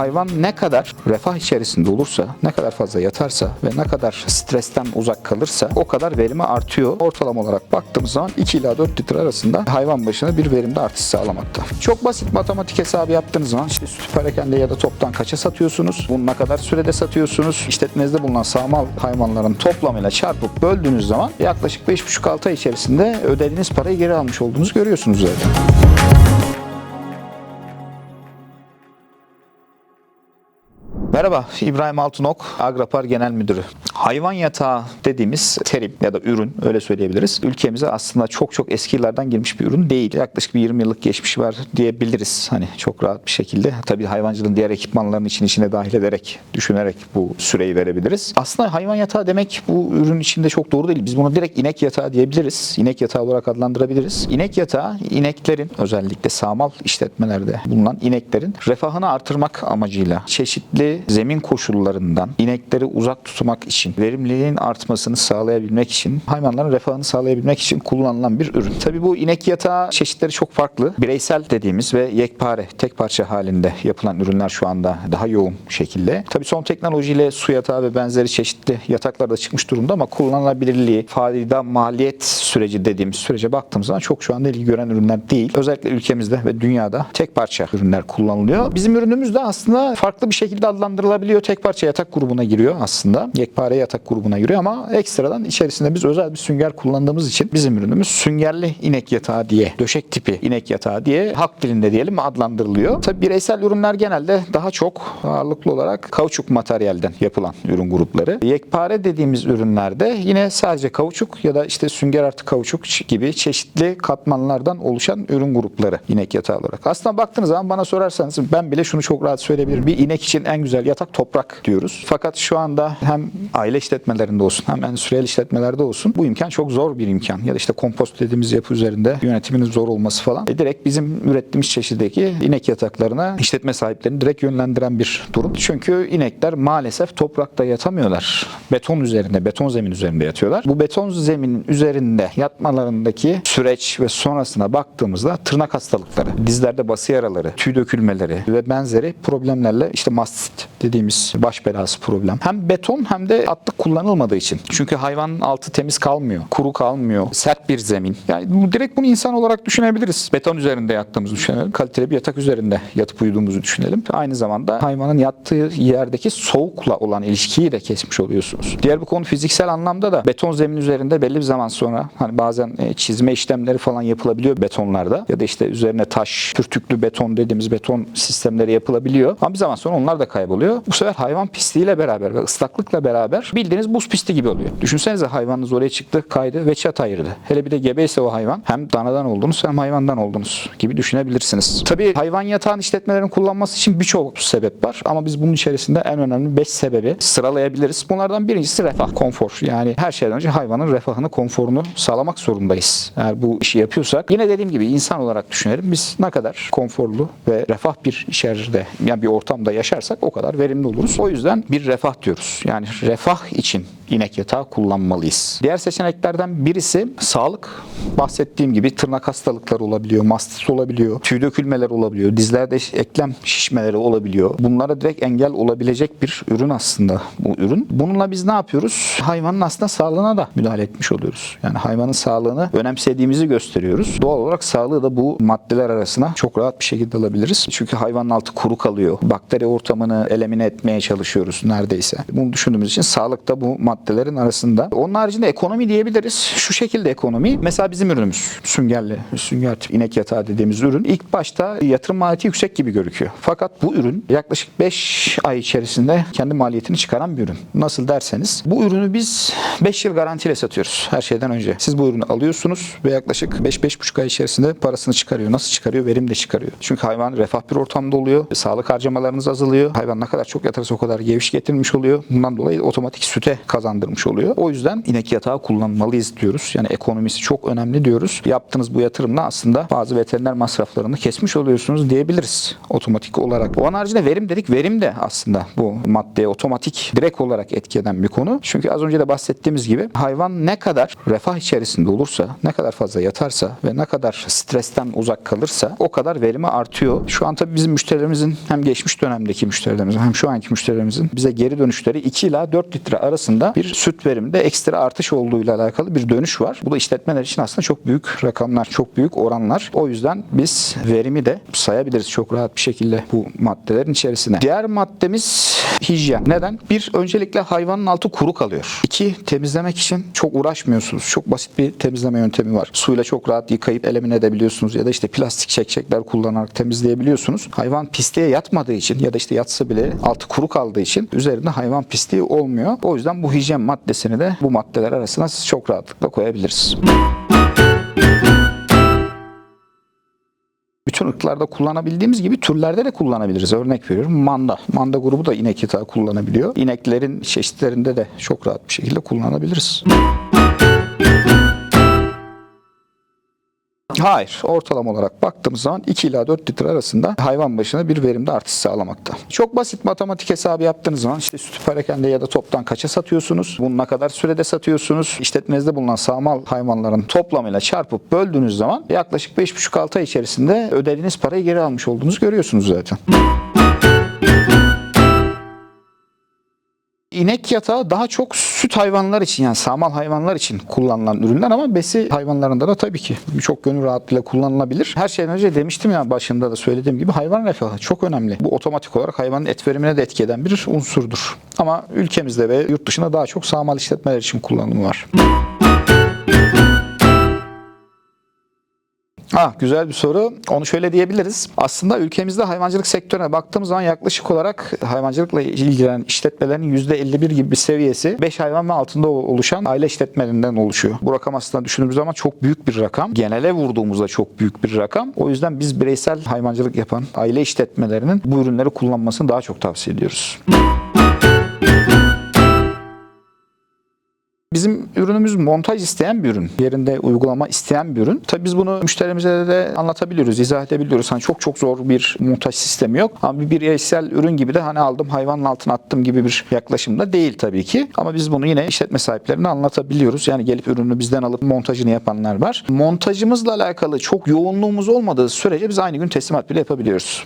hayvan ne kadar refah içerisinde olursa, ne kadar fazla yatarsa ve ne kadar stresten uzak kalırsa o kadar verimi artıyor. Ortalama olarak baktığımız zaman 2 ila 4 litre arasında hayvan başına bir verimde artış sağlamakta. Çok basit matematik hesabı yaptığınız zaman işte sütü perakende ya da toptan kaça satıyorsunuz? Bunu ne kadar sürede satıyorsunuz? İşletmenizde bulunan sağmal hayvanların toplamıyla çarpıp böldüğünüz zaman yaklaşık 5,5-6 ay içerisinde ödediğiniz parayı geri almış olduğunuzu görüyorsunuz zaten. Merhaba, İbrahim Altınok, Agrapar Genel Müdürü. Hayvan yatağı dediğimiz terim ya da ürün öyle söyleyebiliriz. Ülkemize aslında çok çok eski yıllardan girmiş bir ürün değil. Yaklaşık bir 20 yıllık geçmişi var diyebiliriz. Hani çok rahat bir şekilde. Tabii hayvancılığın diğer ekipmanlarının için içine dahil ederek, düşünerek bu süreyi verebiliriz. Aslında hayvan yatağı demek bu ürün içinde çok doğru değil. Biz bunu direkt inek yatağı diyebiliriz. İnek yatağı olarak adlandırabiliriz. İnek yatağı ineklerin özellikle sağmal işletmelerde bulunan ineklerin refahını artırmak amacıyla çeşitli zemin koşullarından inekleri uzak tutmak için, verimliliğin artmasını sağlayabilmek için, hayvanların refahını sağlayabilmek için kullanılan bir ürün. Tabii bu inek yatağı çeşitleri çok farklı. Bireysel dediğimiz ve yekpare, tek parça halinde yapılan ürünler şu anda daha yoğun şekilde. Tabii son teknolojiyle su yatağı ve benzeri çeşitli yataklar da çıkmış durumda ama kullanılabilirliği, fayda maliyet süreci dediğimiz sürece baktığımız zaman çok şu anda ilgi gören ürünler değil. Özellikle ülkemizde ve dünyada tek parça ürünler kullanılıyor. Bizim ürünümüz de aslında farklı bir şekilde adlandırılabiliyor. Tek parça yatak grubuna giriyor aslında. Yekpare yatak grubuna giriyor ama ekstradan içerisinde biz özel bir sünger kullandığımız için bizim ürünümüz süngerli inek yatağı diye, döşek tipi inek yatağı diye halk dilinde diyelim adlandırılıyor. Tabi bireysel ürünler genelde daha çok ağırlıklı olarak kauçuk materyalden yapılan ürün grupları. Yekpare dediğimiz ürünlerde yine sadece kauçuk ya da işte sünger artı kauçuk gibi çeşitli katmanlardan oluşan ürün grupları inek yatağı olarak. Aslında baktığınız zaman bana sorarsanız ben bile şunu çok rahat söyleyebilirim. Bir inek için en güzel yatak toprak diyoruz. Fakat şu anda hem aile işletmelerinde olsun hem endüstriyel işletmelerde olsun bu imkan çok zor bir imkan. Ya da işte kompost dediğimiz yapı üzerinde yönetiminin zor olması falan. E direkt bizim ürettiğimiz çeşitteki inek yataklarına işletme sahiplerini direkt yönlendiren bir durum. Çünkü inekler maalesef toprakta yatamıyorlar. Beton üzerinde, beton zemin üzerinde yatıyorlar. Bu beton zeminin üzerinde yatmalarındaki süreç ve sonrasına baktığımızda tırnak hastalıkları, dizlerde bası yaraları, tüy dökülmeleri ve benzeri problemlerle işte mastit dediğimiz baş belası problem. Hem beton hem de atlık kullanılmadığı için. Çünkü hayvanın altı temiz kalmıyor, kuru kalmıyor, sert bir zemin. Yani bu, direkt bunu insan olarak düşünebiliriz. Beton üzerinde yattığımızı düşünelim. Kaliteli bir yatak üzerinde yatıp uyuduğumuzu düşünelim. Aynı zamanda hayvanın yattığı yerdeki soğukla olan ilişkiyi de kesmiş oluyorsunuz. Diğer bir konu fiziksel anlamda da beton zemin üzerinde belli bir zaman sonra hani bazen e, çizme işlemleri falan yapılabiliyor betonlarda ya da işte üzerine taş, pürtüklü beton dediğimiz beton sistemleri yapılabiliyor. Ama bir zaman sonra onlar da kayboluyor. Bu sefer hayvan pisliğiyle beraber ve ıslaklıkla beraber bildiğiniz buz pisti gibi oluyor. Düşünsenize hayvanınız oraya çıktı, kaydı ve çat ayırdı. Hele bir de gebeyse o hayvan hem danadan oldunuz hem hayvandan oldunuz gibi düşünebilirsiniz. Tabii hayvan yatağın işletmelerin kullanması için birçok sebep var ama biz bunun içerisinde en önemli 5 sebebi sıralayabiliriz. Bunlardan birincisi refah, konfor. Yani her şeyden önce hayvanın refahını, konforunu sağlamak zorundayız. Eğer bu işi yapıyorsak yine dediğim gibi insan olarak düşünelim. Biz ne kadar konforlu ve refah bir içeride yani bir ortamda yaşarsak o kadar verimli oluruz. O yüzden bir refah diyoruz. Yani refah için inek yatağı kullanmalıyız. Diğer seçeneklerden birisi sağlık. Bahsettiğim gibi tırnak hastalıkları olabiliyor, mastit olabiliyor, tüy dökülmeler olabiliyor, dizlerde eklem şişmeleri olabiliyor. Bunlara direkt engel olabilecek bir ürün aslında bu ürün. Bununla biz ne yapıyoruz? Hayvanın aslında sağlığına da müdahale etmiş oluyoruz. Yani hayvanın sağlığını önemsediğimizi gösteriyoruz. Doğal olarak sağlığı da bu maddeler arasına çok rahat bir şekilde alabiliriz. Çünkü hayvanın altı kuru kalıyor. Bakteri ortamını elimine etmeye çalışıyoruz neredeyse. Bunu düşündüğümüz için sağlık da bu maddelerin arasında. Onun haricinde ekonomi diyebiliriz. Şu şekilde ekonomi. Mesela bizim ürünümüz süngerli, sünger tip inek yatağı dediğimiz ürün ilk başta yatırım maliyeti yüksek gibi gözüküyor. Fakat bu ürün yaklaşık 5 ay içerisinde kendi maliyetini çıkaran bir ürün. Nasıl derseniz bu ürünü biz 5 yıl garantiyle satıyoruz her şeyden önce. Siz bu ürünü alıyorsunuz ve yaklaşık 5-5,5 ay içerisinde parasını çıkarıyor. Nasıl çıkarıyor? Verim de çıkarıyor. Çünkü hayvan refah bir ortamda oluyor. Sağlık harcamalarınız azalıyor. Hayvan ne kadar çok yatarsa o kadar geviş getirmiş oluyor. Bundan dolayı otomatik süte kazan kazandırmış oluyor. O yüzden inek yatağı kullanmalıyız diyoruz. Yani ekonomisi çok önemli diyoruz. Yaptığınız bu yatırımla aslında bazı veteriner masraflarını kesmiş oluyorsunuz diyebiliriz otomatik olarak. O haricinde verim dedik. Verim de aslında bu maddeye otomatik direkt olarak etki eden bir konu. Çünkü az önce de bahsettiğimiz gibi hayvan ne kadar refah içerisinde olursa, ne kadar fazla yatarsa ve ne kadar stresten uzak kalırsa o kadar verimi artıyor. Şu an tabii bizim müşterilerimizin hem geçmiş dönemdeki müşterilerimizin hem şu anki müşterilerimizin bize geri dönüşleri 2 ila 4 litre arasında bir süt veriminde ekstra artış olduğuyla alakalı bir dönüş var. Bu da işletmeler için aslında çok büyük rakamlar, çok büyük oranlar. O yüzden biz verimi de sayabiliriz çok rahat bir şekilde bu maddelerin içerisine. Diğer maddemiz hijyen. Neden? Bir, öncelikle hayvanın altı kuru kalıyor. İki, temizlemek için çok uğraşmıyorsunuz. Çok basit bir temizleme yöntemi var. Suyla çok rahat yıkayıp elimine edebiliyorsunuz ya da işte plastik çekçekler kullanarak temizleyebiliyorsunuz. Hayvan pisliğe yatmadığı için ya da işte yatsa bile altı kuru kaldığı için üzerinde hayvan pisliği olmuyor. O yüzden bu hijyen maddesini de bu maddeler arasına siz çok rahatlıkla koyabiliriz. bütün ırklarda kullanabildiğimiz gibi türlerde de kullanabiliriz. Örnek veriyorum manda. Manda grubu da inek yatağı kullanabiliyor. İneklerin çeşitlerinde de çok rahat bir şekilde kullanabiliriz. Hayır. Ortalama olarak baktığımız zaman 2 ila 4 litre arasında hayvan başına bir verimde artış sağlamakta. Çok basit matematik hesabı yaptığınız zaman işte sütü perakende ya da toptan kaça satıyorsunuz? Bunu ne kadar sürede satıyorsunuz? İşletmenizde bulunan sağmal hayvanların toplamıyla çarpıp böldüğünüz zaman yaklaşık 5,5-6 ay içerisinde ödediğiniz parayı geri almış olduğunuzu görüyorsunuz zaten. İnek yatağı daha çok süt hayvanlar için yani sağmal hayvanlar için kullanılan ürünler ama besi hayvanlarında da tabii ki çok gönül rahatlığıyla kullanılabilir. Her şeyden önce demiştim ya başında da söylediğim gibi hayvan refahı çok önemli. Bu otomatik olarak hayvanın et verimine de etki eden bir unsurdur. Ama ülkemizde ve yurt dışında daha çok sağmal işletmeler için kullanımı var. Ah güzel bir soru. Onu şöyle diyebiliriz. Aslında ülkemizde hayvancılık sektörüne baktığımız zaman yaklaşık olarak hayvancılıkla ilgilenen işletmelerin %51 gibi bir seviyesi 5 hayvan ve altında oluşan aile işletmelerinden oluşuyor. Bu rakam aslında düşündüğümüz zaman çok büyük bir rakam. Genele vurduğumuzda çok büyük bir rakam. O yüzden biz bireysel hayvancılık yapan aile işletmelerinin bu ürünleri kullanmasını daha çok tavsiye ediyoruz. Bizim ürünümüz montaj isteyen bir ürün. Yerinde uygulama isteyen bir ürün. Tabii biz bunu müşterimize de anlatabiliyoruz, izah edebiliyoruz. Hani çok çok zor bir montaj sistemi yok. Ama bir bireysel ürün gibi de hani aldım hayvanın altına attım gibi bir yaklaşımda değil tabii ki. Ama biz bunu yine işletme sahiplerine anlatabiliyoruz. Yani gelip ürünü bizden alıp montajını yapanlar var. Montajımızla alakalı çok yoğunluğumuz olmadığı sürece biz aynı gün teslimat bile yapabiliyoruz.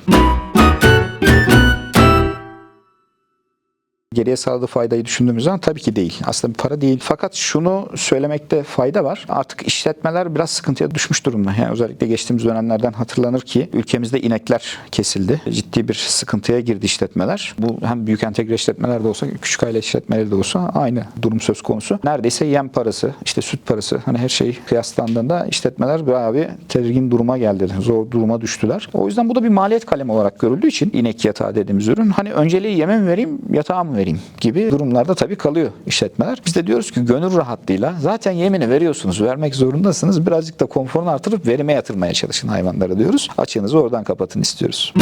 Geriye sağladığı faydayı düşündüğümüz zaman tabii ki değil. Aslında bir para değil. Fakat şunu söylemekte fayda var. Artık işletmeler biraz sıkıntıya düşmüş durumda. Yani özellikle geçtiğimiz dönemlerden hatırlanır ki ülkemizde inekler kesildi. Ciddi bir sıkıntıya girdi işletmeler. Bu hem büyük entegre işletmeler de olsa, küçük aile işletmeleri de olsa aynı durum söz konusu. Neredeyse yem parası, işte süt parası hani her şey kıyaslandığında işletmeler bayağı bir tedirgin duruma geldi. Zor duruma düştüler. O yüzden bu da bir maliyet kalemi olarak görüldüğü için inek yatağı dediğimiz ürün hani önceliği yeme mi vereyim, yatağı mı vereyim gibi durumlarda tabii kalıyor işletmeler. Biz de diyoruz ki gönül rahatlığıyla zaten yemini veriyorsunuz, vermek zorundasınız. Birazcık da konforunu artırıp verime yatırmaya çalışın hayvanlara diyoruz. Açığınızı oradan kapatın istiyoruz.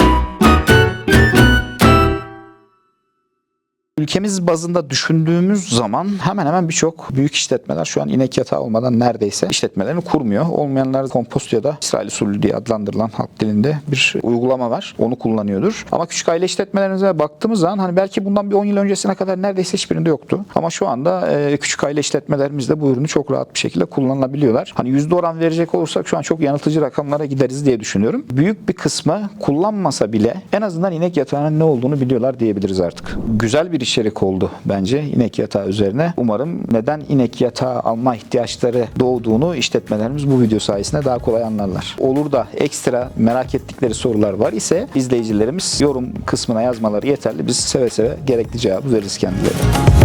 Ülkemiz bazında düşündüğümüz zaman hemen hemen birçok büyük işletmeler şu an inek yatağı olmadan neredeyse işletmelerini kurmuyor. Olmayanlar kompost ya da İsrail usulü diye adlandırılan halk dilinde bir uygulama var. Onu kullanıyordur. Ama küçük aile işletmelerimize baktığımız zaman hani belki bundan bir 10 yıl öncesine kadar neredeyse hiçbirinde yoktu. Ama şu anda e, küçük aile işletmelerimizde bu ürünü çok rahat bir şekilde kullanılabiliyorlar. Hani yüzde oran verecek olursak şu an çok yanıltıcı rakamlara gideriz diye düşünüyorum. Büyük bir kısmı kullanmasa bile en azından inek yatağının ne olduğunu biliyorlar diyebiliriz artık. Güzel bir içerik oldu bence inek yatağı üzerine. Umarım neden inek yatağı alma ihtiyaçları doğduğunu işletmelerimiz bu video sayesinde daha kolay anlarlar. Olur da ekstra merak ettikleri sorular var ise izleyicilerimiz yorum kısmına yazmaları yeterli. Biz seve seve gerekli cevabı veririz kendilerine.